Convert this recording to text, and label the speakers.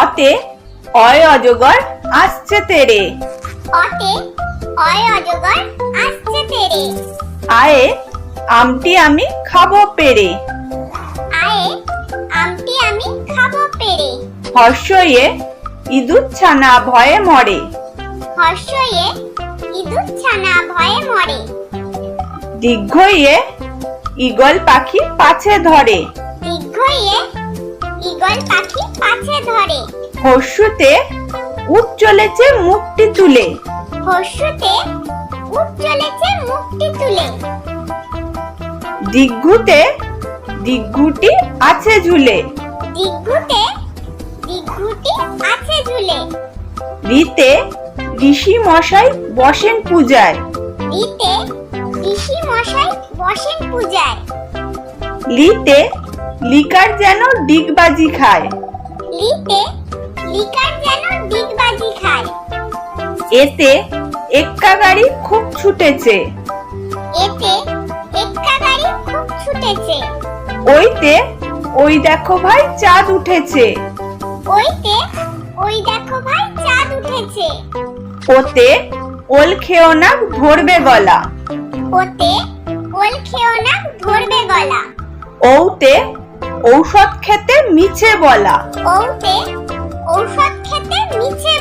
Speaker 1: অতে অয় অজগর আসছে তেরে।
Speaker 2: অতে অয় অজগর আসছে তেরে।
Speaker 1: আয়ে আমটি আমি খাব পেরে।
Speaker 2: আয়ে আমটি আমি খাব পেরে।
Speaker 1: হর্ষয়ে ইঁদুর ছানা ভয়ে মরে।
Speaker 2: হর্ষয়ে ইঁদুর ছানা ভয়ে মরে।
Speaker 1: দীর্ঘয়ে ঈগল পাখি পাছে ধরে।
Speaker 2: দীর্ঘয়ে ঈগল পাখি পাছে ধরে।
Speaker 1: হর্ষুতে উঠ চলেছে মুখটি তুলে।
Speaker 2: হর্ষতে উঠ চলেছে মুখটি তুলে।
Speaker 1: দিগ্গুতে দিগ্গুটি আছে ঝুলে।
Speaker 2: দিগ্গুতে দিগ্গুটি আছে ঝুলে।
Speaker 1: রিতে ঋষি মশাই বসেন পূজায়।
Speaker 2: দিতে ঋষি মশাই বসেন পূজায়।
Speaker 1: লিতে লিকার যেন ডিগবাজি খায়।
Speaker 2: লিতে লিকার যেন ডিগবাজি খায়।
Speaker 1: এতে এক্কা গাড়ি খুব ছুটেছে।
Speaker 2: এতে এক্কা গাড়ি খুব ছুটেছে।
Speaker 1: ওইতে ওই দেখো ভাই চাঁদ উঠেছে।
Speaker 2: ওইতে ওই দেখো ভাই চাঁদ উঠেছে।
Speaker 1: ওতে ওল খেও না ধরবে গলা।
Speaker 2: ওতে ওল খেও না ধরবে গলা।
Speaker 1: ওতে ঔষধ খেতে মিছে বলা।
Speaker 2: ঔষধ খেতে মিছে